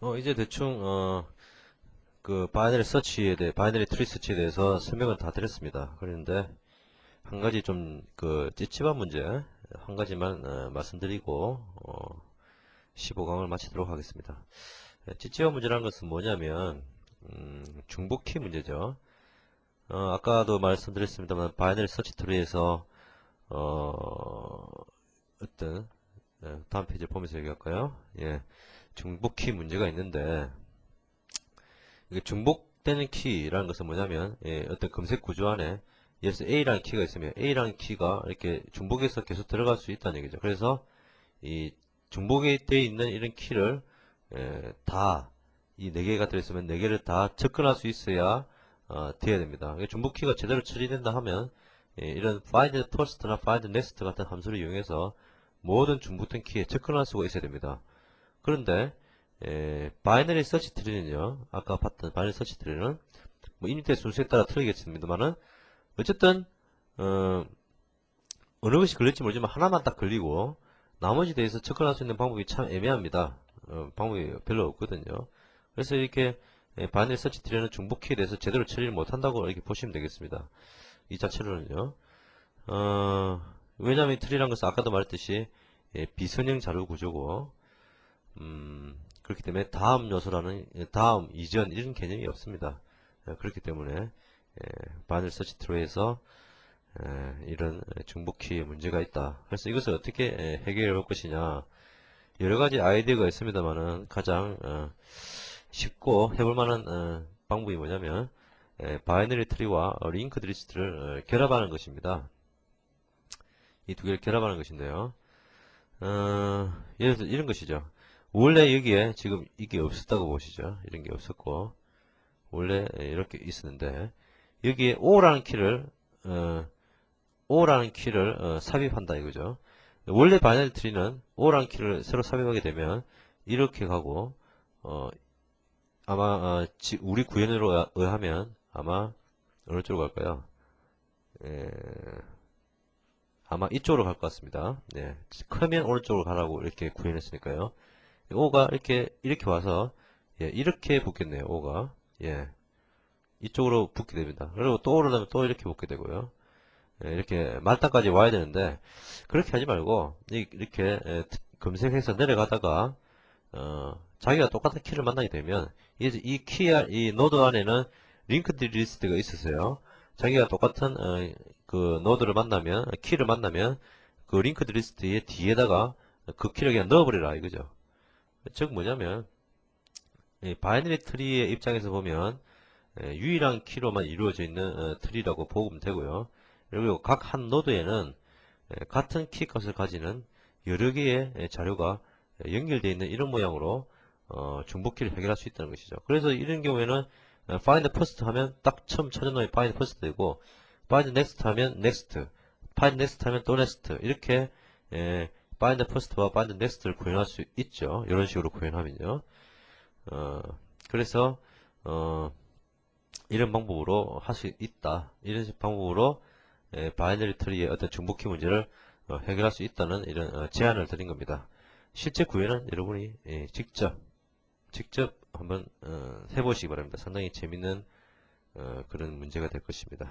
어, 이제 대충, 어, 그, 바이너리 서치에 대해, 바이너리 트리 서치에 대해서 설명을 다 드렸습니다. 그런데, 한 가지 좀, 그, 찝찝한 문제, 한 가지만, 어, 말씀드리고, 어, 15강을 마치도록 하겠습니다. 예, 찝찝한 문제라는 것은 뭐냐면, 음, 중복키 문제죠. 어, 아까도 말씀드렸습니다만, 바이너리 서치 트리에서, 어, 어떤, 예, 다음 페이지 보면서 얘기할까요? 예. 중복 키 문제가 있는데 이게 중복되는 키라는 것은 뭐냐면 예, 어떤 검색 구조 안에 예를 들어서 A라는 키가 있으면 A라는 키가 이렇게 중복해서 계속 들어갈 수 있다는 얘기죠. 그래서 이 중복이 되어 있는 이런 키를 예, 다이네 개가 들어있으면 네 개를 다 접근할 수 있어야 어, 돼야 됩니다. 중복 키가 제대로 처리된다 하면 예, 이런 find first나 find next 같은 함수를 이용해서 모든 중복된 키에 접근할 수가 있어야 됩니다. 그런데 에, 바이너리 서치 트리는요 아까 봤던 바이너리 서치 트리는 뭐 인입대 순서에 따라 틀리겠습니다만은 어쨌든 어, 어느 것이 걸릴지 모르지만 하나만 딱 걸리고 나머지 대해서 접근할 수 있는 방법이 참 애매합니다. 어, 방법이 별로 없거든요. 그래서 이렇게 에, 바이너리 서치 트리는 중복 키에 대해서 제대로 처리를 못한다고 이렇게 보시면 되겠습니다. 이 자체로는요. 어, 왜냐하면 이 트리란 것은 아까도 말했듯이 예, 비선형 자료 구조고 음, 그렇기 때문에 다음 요소라는 다음 이전 이런 개념이 없습니다. 예, 그렇기 때문에 예, 바늘 서치 트로에서 예, 이런 중복키에 문제가 있다. 그래서 이것을 어떻게 예, 해결해 볼 것이냐 여러 가지 아이디어가 있습니다만은 가장 어, 쉽고 해볼 만한 어, 방법이 뭐냐면 예, 바이너리 트리와 어, 링크 드 리스트를 어, 결합하는 것입니다. 이 두 개를 결합하는 것인데요. 어, 예를 들어 이런 것이죠. 원래 여기에 지금 이게 없었다고 보시죠. 이런 게 없었고 원래 이렇게 있었는데 여기에 O라는 키를 어, O라는 키를 어, 삽입한다 이거죠. 원래 바이너리 트리는 O라는 키를 새로 삽입하게 되면 이렇게 가고 어, 아마 어, 지, 우리 구현으로 의하면 아마 어느 쪽으로 갈까요? 에, 아마 이쪽으로 갈 것 같습니다. 네, 크면 오른쪽으로 가라고 이렇게 구현했으니까요. 5가 이렇게 이렇게 와서 예, 이렇게 붙겠네요. 5가 예, 이쪽으로 붙게 됩니다. 그리고 또 오르려면 또 이렇게 붙게 되고요. 예, 이렇게 말단까지 와야 되는데 그렇게 하지 말고 이렇게 예, 검색해서 내려가다가 어, 자기가 똑같은 키를 만나게 되면 이제 이 키, 이 노드 안에는 링크드 리스트가 있었어요. 자기가 똑같은 어, 그 노드를 만나면 키를 만나면 그 링크드 리스트의 뒤에다가 그 키를 그냥 넣어버리라 이거죠. 즉 뭐냐면 바이너리 트리의 입장에서 보면 유일한 키로만 이루어져 있는 어, 트리라고 보면 되고요. 그리고 각 한 노드에는 같은 키 값을 가지는 여러 개의 자료가 연결되어 있는 이런 모양으로 어, 중복키를 해결할 수 있다는 것이죠. 그래서 이런 경우에는 find first 하면 딱 처음 찾은 놈이 find first 되고 find next 하면 next, find next 하면 또 next 이렇게 에, find first와 find next를 구현할 수 있죠. 이런 식으로 구현하면요. 어, 그래서 어, 이런 방법으로 할 수 있다. 이런 방법으로 에, 바이너리 트리의 어떤 중복키 문제를 어, 해결할 수 있다는 이런 어, 제안을 드린 겁니다. 실제 구현은 여러분이 예, 직접 직접 한번 어, 해보시기 바랍니다. 상당히 재밌는 어, 그런 문제가 될 것입니다.